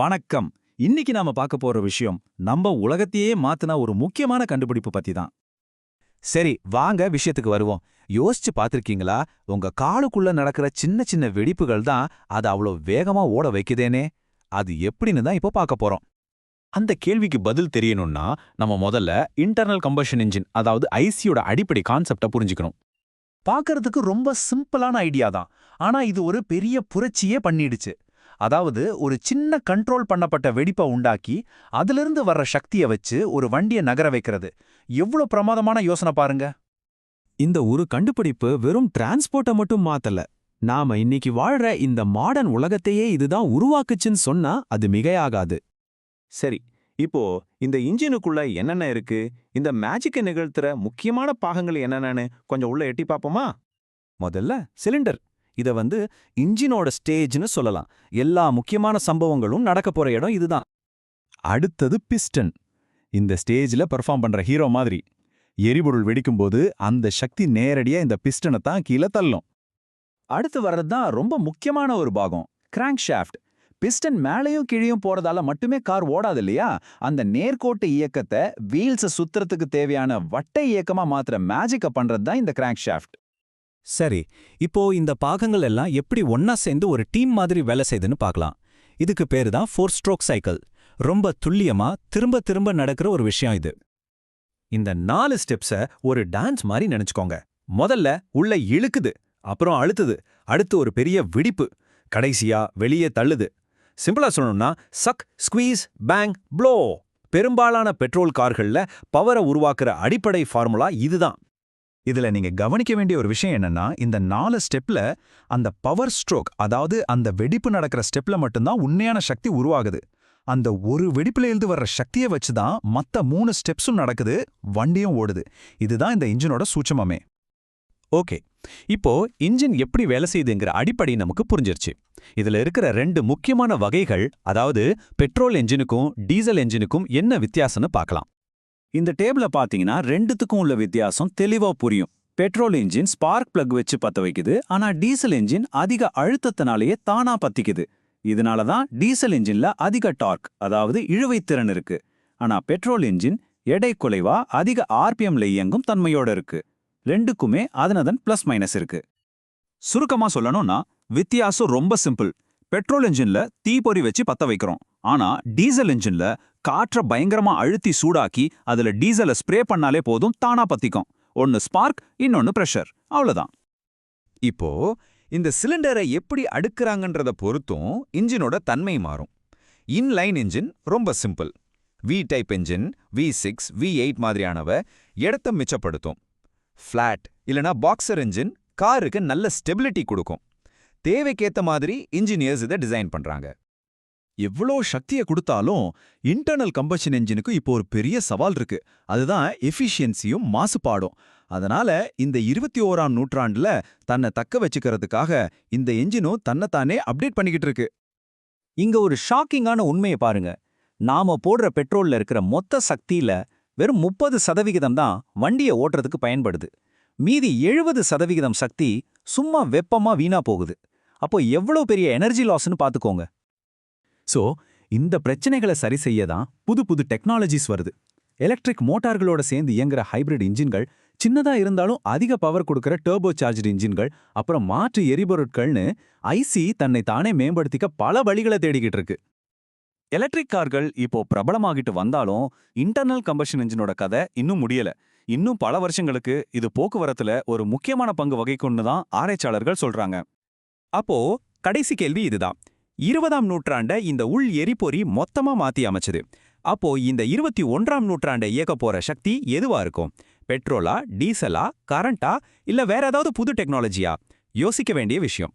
வணக்கம். இன்னைக்கு நாம பார்க்க போற விஷயம் நம்ம உலகத்தையே மாத்தின ஒரு முக்கியமான கண்டுபிடிப்பு பத்தி தான் சரி வாங்க விஷயத்துக்கு வருவோம். யோசிச்சு பார்த்திருக்கீங்களா? உங்க காலுக்குள்ள நடக்கிற சின்ன சின்ன வெடிப்புகள் தான் அது அவ்வளோ வேகமா ஓட வைக்குதேனே? அது எப்படின்னு தான் இப்போ பார்க்க போறோம். அந்த கேள்விக்கு பதில் தெரியணும்னா நம்ம முதல்ல இன்டர்னல் கம்பஷன் இன்ஜின் அதாவது ஐசியோட அடிப்படை கான்செப்டை புரிஞ்சுக்கணும். பார்க்கறதுக்கு ரொம்ப சிம்பிளான ஐடியா தான். ஆனா இது ஒரு பெரிய புரட்சியே பண்ணிடுச்சு. அதாவது ஒரு சின்ன கண்ட்ரோல் பண்ணப்பட்ட வெடிப்பை உண்டாக்கி அதிலிருந்து வர்ற சக்தியை வச்சு ஒரு வண்டியை நகர வைக்கிறது. எவ்வளவு பிரமாதமான யோசனை பாருங்க. இந்த ஒரு கண்டுபிடிப்பு வெறும் டிரான்ஸ்போர்ட்டை மட்டும் மாத்தல. நாம இன்னைக்கு வாழ்ற இந்த மாடர்ன் உலகத்தையே இதுதான் உருவாக்குச்சுன்னு சொன்னா அது மிகையாகாது. சரி இப்போ இந்த இன்ஜினுக்குள்ள என்னென்ன இருக்கு? இந்த மேஜிக்கை நிகழ்த்துற முக்கியமான பாகங்கள் என்னென்னன்னு கொஞ்சம் உள்ள எட்டி பார்ப்போமா? முதல்ல சிலிண்டர் இத வந்து இன்ஜினோட ஸ்டேஜ்னு சொல்லலாம். எல்லா முக்கியமான சம்பவங்களும் நடக்க போற இடம் இதுதான். அடுத்தது பிஸ்டன். இந்த ஸ்டேஜ்ல பெர்ஃபார்ம் பண்ற ஹீரோ மாதிரி. எரிபொருள் வெடிக்கும்போது அந்த சக்தி நேரடியா இந்த பிஸ்டனை தான் கீழே தள்ளும். அடுத்து வர்றது தான் ரொம்ப முக்கியமான ஒரு பாகம் கிராங்க் ஷாஃப்ட் பிஸ்டன் மேலேயும் கீழேயும் போறதால மட்டுமே கார் ஓடாது இல்லையா? அந்த நேர்கோட்டு இயக்கத்தை வீல்ஸை சுத்துறதுக்கு தேவையான வட்டை இயக்கமா மாத்திர மேஜிக்க பண்றது தான் இந்த கிராங்க் ஷாஃப்ட் சரி இப்போ இந்த பாகங்கள் எல்லாம் எப்படி ஒன்னா சேர்ந்து ஒரு டீம் மாதிரி வேலை செய்யுதுன்னு பார்க்கலாம். இதுக்கு பேரு தான் ஃபோர் ஸ்ட்ரோக் சைக்கிள். ரொம்ப துல்லியமா திரும்ப திரும்ப நடக்கிற ஒரு விஷயம் இது. இந்த நாலு ஸ்டெப்ஸ ஒரு டான்ஸ் மாதிரி நினைச்சுக்கோங்க. முதல்ல உள்ள இழுக்குது அப்புறம் அழுத்துது அடுத்து ஒரு பெரிய விடிப்பு கடைசியா வெளியே தள்ளுது. சிம்பிளா சொல்லணும்னா சக் ஸ்குவீஸ் பேங் ப்ளோ. பெரும்பாலான பெட்ரோல் கார்கள்ல பவரை உருவாக்குற அடிப்படை ஃபார்முலா இதுதான் இதுல நீங்க கவனிக்க வேண்டிய ஒரு விஷயம் என்னன்னா இந்த நாலு ஸ்டெப்ல அந்த பவர் ஸ்ட்ரோக் அதாவது அந்த வெடிப்பு நடக்கிற ஸ்டெப்ல மட்டும்தான் உண்மையான சக்தி உருவாகுது. அந்த ஒரு வெடிப்புல இருந்து வர்ற சக்தியை வச்சு தான் மத்த மூணு ஸ்டெப்ஸும் நடக்குது வண்டியும் ஓடுது. இதுதான் இந்த இன்ஜினோட சூட்சமமே. ஓகே. இப்போ இன்ஜின் எப்படி வேலை செய்யுதுங்கிற அடிப்படை நமக்கு புரிஞ்சிருச்சு. இதுல இருக்கிற ரெண்டு முக்கியமான வகைகள் அதாவது பெட்ரோல் என்ஜினுக்கும் டீசல் என்ஜினுக்கும் என்ன வித்தியாசம்னு பார்க்கலாம். இந்த டேபிள பார்த்தீங்கன்னா ரெண்டுத்துக்கும் உள்ள வித்தியாசம் தெளிவா புரியும். பெட்ரோல் இன்ஜின் ஸ்பார்க் பிளக் வச்சு பத்த வைக்குது. ஆனா டீசல் இன்ஜின் அதிக அழுத்தத்தினாலேயே தானா பத்திக்குது. இதனால தான் டீசல் இன்ஜின்ல அதிக டார்க் அதாவது இழுவைத்திறன் இருக்கு. ஆனா பெட்ரோல் இன்ஜின் எடை குலைவா அதிக ஆர்பிஎம்ல இயங்கும் தன்மையோட இருக்கு. ரெண்டுக்குமே அதனதன் பிளஸ் மைனஸ் இருக்கு. சுருக்கமா சொல்லணும்னா வித்தியாசம் ரொம்ப சிம்பிள் பெட்ரோல் இன்ஜின்ல தீப்பொறி வச்சு பத்த வைக்கிறோம். ஆனா டீசல் இன்ஜின்ல காற்ற பயங்கரமா அழுத்தி சூடாக்கி அதுல டீசலை ஸ்ப்ரே பண்ணாலே போதும் தானா பத்திக்கும். ஒன்னு ஸ்பார்க் இன்னொன்னு பிரஷர். அவ்வளவுதான். இப்போ இந்த சிலிண்டரை எப்படி அடுக்குறாங்கன்றத பொறுத்தும் இன்ஜினோட தன்மை மாறும். இன்லைன் இன்ஜின் ரொம்ப simple. V type engine V six V eight மாதிரியானவ இடத்த மிச்சப்படுத்தும். ஃப்ளாட் இல்லனா பாக்ஸர் இன்ஜின் காருக்கு நல்ல ஸ்டெபிலிட்டி கொடுக்கும். தேவைக்கேற்ற மாதிரி இன்ஜினியர்ஸ் இதை டிசைன் பண்றாங்க. எவ்வளோ சக்தியை கொடுத்தாலும் இன்டர்னல் கம்பஷன் என்ஜினுக்கு இப்போ ஒரு பெரிய சவால் இருக்கு. அதுதான் எஃபிஷியன்சியும் மாசுபாடும். அதனால இந்த இருபத்தி ஓராம் நூற்றாண்டுல தன்னை தக்க வச்சுக்கிறதுக்காக இந்த என்ஜினும் தன்னைத்தானே அப்டேட் பண்ணிக்கிட்டு இருக்கு. இங்க ஒரு ஷாக்கிங்கான உண்மையை பாருங்க. நாம போடுற பெட்ரோல்ல இருக்கிற மொத்த சக்தியில வெறும் முப்பது சதவிகிதம் தான் வண்டியை ஓட்டுறதுக்கு பயன்படுது. மீதி எழுபது சதவிகிதம் சக்தி சும்மா வெப்பமா வீணா போகுது. அப்போ எவ்வளோ பெரிய எனர்ஜி லாஸ்னு பாத்துக்கோங்க சோ இந்த பிரச்சனைகளை சரி செய்ய தான் புது புது டெக்னாலஜிஸ் வருது. எலக்ட்ரிக் மோட்டார்களோட சேர்ந்து இயங்குற ஹைபிரிட் இன்ஜின்கள் சின்னதா இருந்தாலும் அதிக பவர் கொடுக்குற டர்போ சார்ஜ்டு இன்ஜின்கள் அப்புறம் மாற்று எரிபொருட்கள்னு ஐசி தன்னை தானே மேம்படுத்திக்க பல வழிகளை தேடிக்கிட்டு இருக்கு. எலக்ட்ரிக் கார்கள் இப்போ பிரபலமாகிட்டு வந்தாலும் இன்டர்னல் கம்பஷன் இன்ஜினோட கதை இன்னும் முடியல. இன்னும் பல வருஷங்களுக்கு இது போக்குவரத்துல ஒரு முக்கியமான பங்கு வகிக்கும்னு தான் ஆராய்ச்சியாளர்கள் சொல்றாங்க. அப்போ கடைசி கேள்வி இதுதான். இருபதாம் நூற்றாண்ட இந்த உள் எரிபொறி மொத்தமா மாத்தி அமைச்சது. அப்போ இந்த இருபத்தி ஒன்றாம் நூற்றாண்டை இயக்க போற சக்தி எதுவா இருக்கும்? பெட்ரோலா டீசலா கரண்டா இல்ல வேற ஏதாவது புது டெக்னாலஜியா? யோசிக்க வேண்டிய விஷயம்.